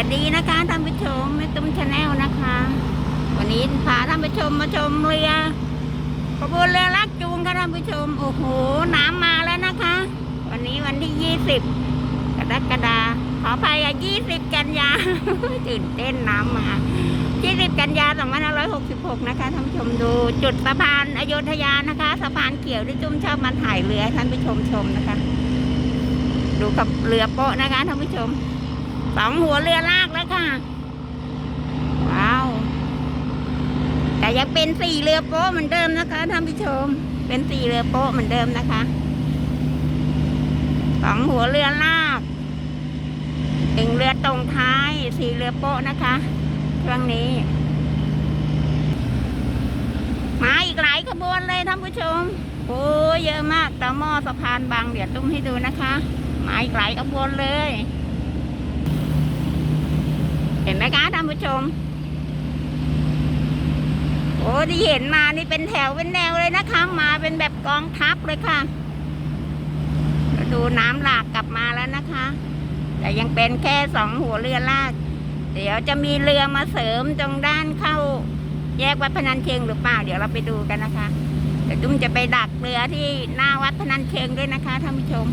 วัสดีนะคะท่านผู้ชมแม่ตุ้มชาแนลนะคะ วันนี้พาท่านผู้ชมมาชมเรือขบวนเรือลักจูงค่ะท่านผู้ชมโอ้โหน้ำมาแล้วนะคะ วันนี้วันที่ยี่สิบกรกฎาขออภัยอะยี่สิบกันยาตื่นเต้นน้ำมายี่สิบกันยาสองพันห้าร้อยหกสิบหกนะคะท่านผู้ชมดูจุดสะพานอโยธยานะคะสะพานเขียวที่จุ้มชอบมาถ่ายเรือให้ท่านผู้ชมชมนะคะ ดูกับเรือโป๊ะนะคะท่านผู้ชม สองหัวเรือลากแล้วค่ะ ว้าว แต่ยังเป็นสี่เรือโป๊ะเหมือนเดิมนะคะท่านผู้ชม เป็นสี่เรือโป๊ะเหมือนเดิมนะคะสองหัวเรือลากหนึ่งเรือตรงท้ายสี่เรือโป๊ะนะคะช่วงนี้ มาอีกหลายขบวนเลยท่านผู้ชมโอ้เยอะมากต่อหม้อสะพานบางเดี๋ยวตุ้มให้ดูนะคะ มาอีกหลายขบวนเลย ห็นไหมคะท่านผู้ชม โอ้ที่เห็นมานี่เป็นแถวเป็นแนวเลยนะคะ มาเป็นแบบกองทัพเลยค่ะดูน้ำหลากกลับมาแล้วนะคะ แต่ยังเป็นแค่สองหัวเรือลาก เดี๋ยวจะมีเรือมาเสริมตรงด้านเข้า แยกวัดพนัญเชิงหรือเปล่า เดี๋ยวเราไปดูกันนะคะเดี๋ยวตุ้มจะไปดักเรือที่หน้าวัดพนัญเชิงด้วยนะคะท่านผู้ชม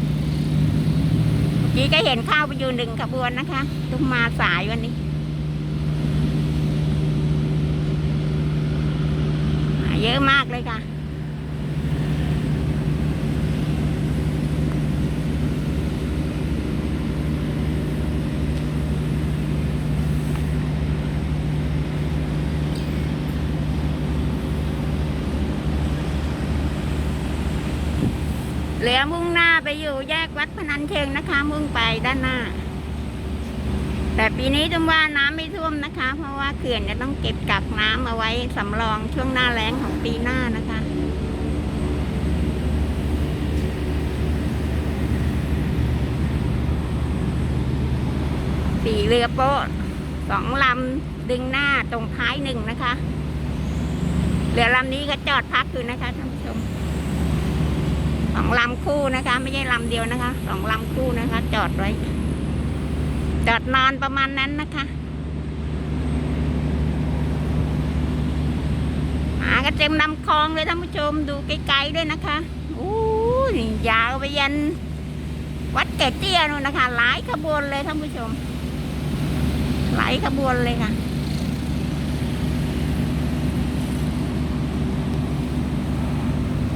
เมื่อกี้ก็เห็นเข้าไปอยู่หนึ่งขบวนนะคะ ตุ้มมาสายวันนี้ เยอะมากเลยค่ะ เหลือมุ่งหน้าไปอยู่แยกวัดพนัญเชิงนะคะ มุ่งไปด้านหน้า แต่ปีนี้จำว่าน้ำไม่ท่วมนะคะ เพราะว่าเขื่อนจะต้องเก็บกักน้ำเอาไว้สำรองช่วงหน้าแล้งของปีหน้านะคะสี่เรือโป๊ะสองลำดึงหน้าตรงท้ายหนึ่งนะคะ เรือลำนี้ก็จอดพักอยู่นะคะท่านผู้ชมสองลำคู่นะคะ ไม่ใช่ลำเดียวนะคะสองลำคู่นะคะ จอดไว้ จอดนอนประมาณนั้นนะคะหากันเต็มลำคลองเลยท่านผู้ชมดูไกลๆด้วยนะคะอู้ยยาวไปยัน วัดแก่เตี้ยนู่นนะคะ หลายขบวนเลยท่านผู้ชม หลายขบวนเลยค่ะ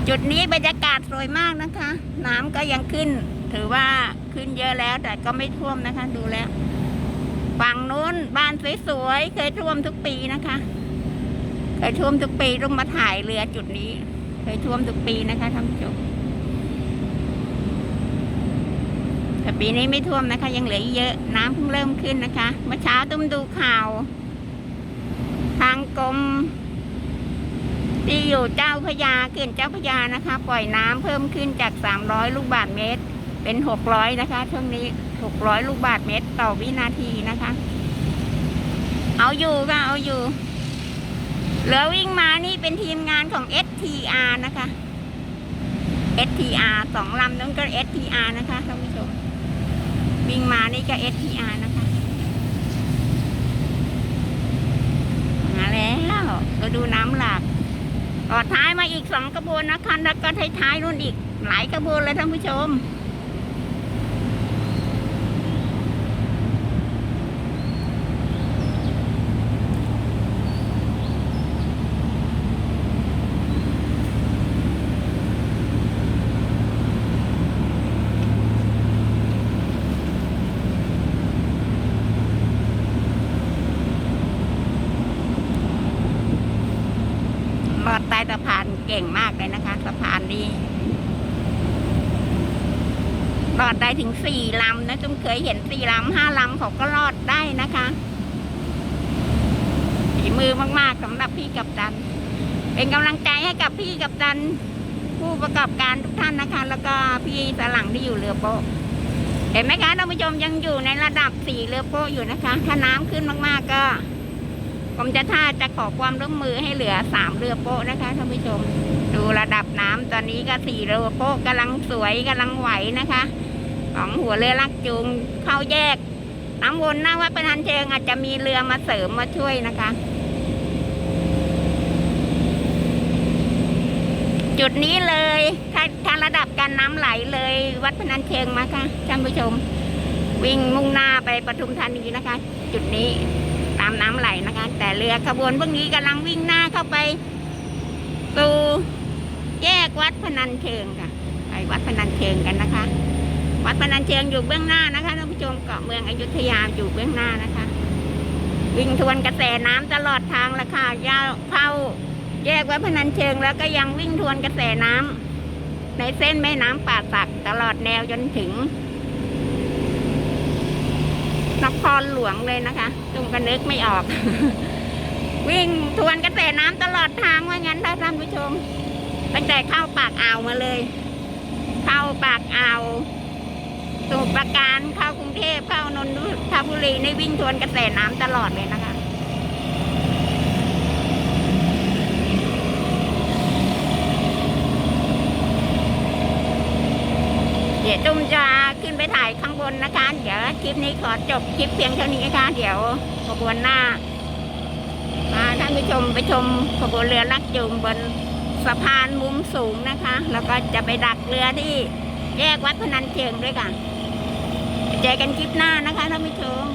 จุดนี้บรรยากาศสวยมากนะคะ น้ำก็ยังขึ้น ถือว่าขึ้นเยอะแล้วแต่ก็ไม่ท่วมนะคะ ดูแล้ว ฝั่งนู้นบ้านสวยๆเคยท่วมทุกปีนะคะ เคยท่วมทุกปีต้องมาถ่ายเรือจุดนี้ เคยท่วมทุกปีนะคะท่านผู้ชมแต่ปีนี้ไม่ท่วมนะคะ ยังเหลือเยอะน้ำเพิ่งเริ่มขึ้นนะคะ เมื่อเช้าตุ้มดูข่าว ทางกรมที่อยู่เจ้าพยาเขื่อนเจ้าพยานะคะ ปล่อยน้ำเพิ่มขึ้นจาก 300 ลูกบาศก์เมตร เป็น600นะคะช่วงนี้600ลูกบาศก์เมตรต่อวินาทีนะคะ เอาอยู่ค่ะเอาอยู่เหลือวิ่งมานี่เป็นทีมงานของ STR นะคะ STR สองลำนั้นก็ STR นะคะท่านผู้ชมวิ่งมานี่ก็ STR นะคะมาแล้วก็ดูน้ำหลากต่อท้ายมาอีกสองกระบวนนะคะแล้วก็ท้ายๆรุ่นอีกหลายกระบวนเลยท่านผู้ชม ดใต้สะพานเก่งมากเลยนะคะสะพานนี้ลอดได้ถึงสี่ลำนะจุ้มเคยเห็นสี่ลำห้าลำเขาก็ลอดได้นะคะฝีมือมากๆสำหรับพี่กับดัน เป็นกำลังใจให้กับพี่กับดัน ผู้ประกอบการทุกท่านนะคะ แล้วก็พี่สลังที่อยู่เรือโป๊ะเห็นไหมคะท่านผู้ชมยังอยู่ในระดับสี่เรือโป๊ะอยู่นะคะ ถ้าน้ำขึ้นมากๆก็ ผมจะท่าจะขอความร่วมมือให้เหลือสามเรือโป๊ะนะคะท่านผู้ชม ดูระดับน้ำตอนนี้ก็สี่เรือโป๊ะกำลังสวยกำลังไหวนะคะ ของหัวเรือลักจูงเข้าแยก น้ำวนหน้าวัดพนัญเชิงอาจจะมีเรือมาเสริมมาช่วยนะคะจุดนี้เลยถ้าถ้าระดับการน้ำไหลเลย วัดพนัญเชิงมาค่ะท่านผู้ชม วิ่งมุ่งหน้าไปปทุมธานีนะคะ จุดนี้ตามน้ำไหลนะคะ แต่เรือขบวนพวกนี้กำลังวิ่งหน้าเข้าไปสู่แยกวัดพนัญเชิงค่ะไปวัดพนัญเชิงกันนะคะ วัดพนัญเชิงอยู่เบื้องหน้านะคะท่านผู้ชมเกาะเมืองอยุธยาอยู่เบื้องหน้านะคะ วิ่งทวนกระแสน้ำตลอดทางละค่ะยาวเข้าแยกวัดพนัญเชิงแล้วก็ยังวิ่งทวนกระแสน้ำในเส้นแม่น้ำป่าสักตลอดแนวจนถึง นครหลวงเลยนะคะตุงก็นึกไม่ออก วิ่งทวนกระแสน้ำตลอดทางว่างั้นถ้าท่านผู้ชม ตั้งแต่เข้าปากอ่าวมาเลย เข้าปากอ่าวสมุทรปราการเข้ากรุงเทพเข้านนทบุรีในวิ่งทวนกระแสน้ำตลอดเลยนะคะ เดี๋ยวตุ้มจะขึ้นไปถ่ายข้างบนนะคะ เดี๋ยวคลิปนี้ขอจบคลิปเพียงเท่านี้นะคะ เดี๋ยวขบวนหน้าพาท่านผู้ชมไปชมขบวนเรือลักจูงบนสะพานมุมสูงนะคะ แล้วก็จะไปดักเรือที่แยกวัดพนัญเชิงด้วยกัน เจอกันคลิปหน้านะคะท่านผู้ชม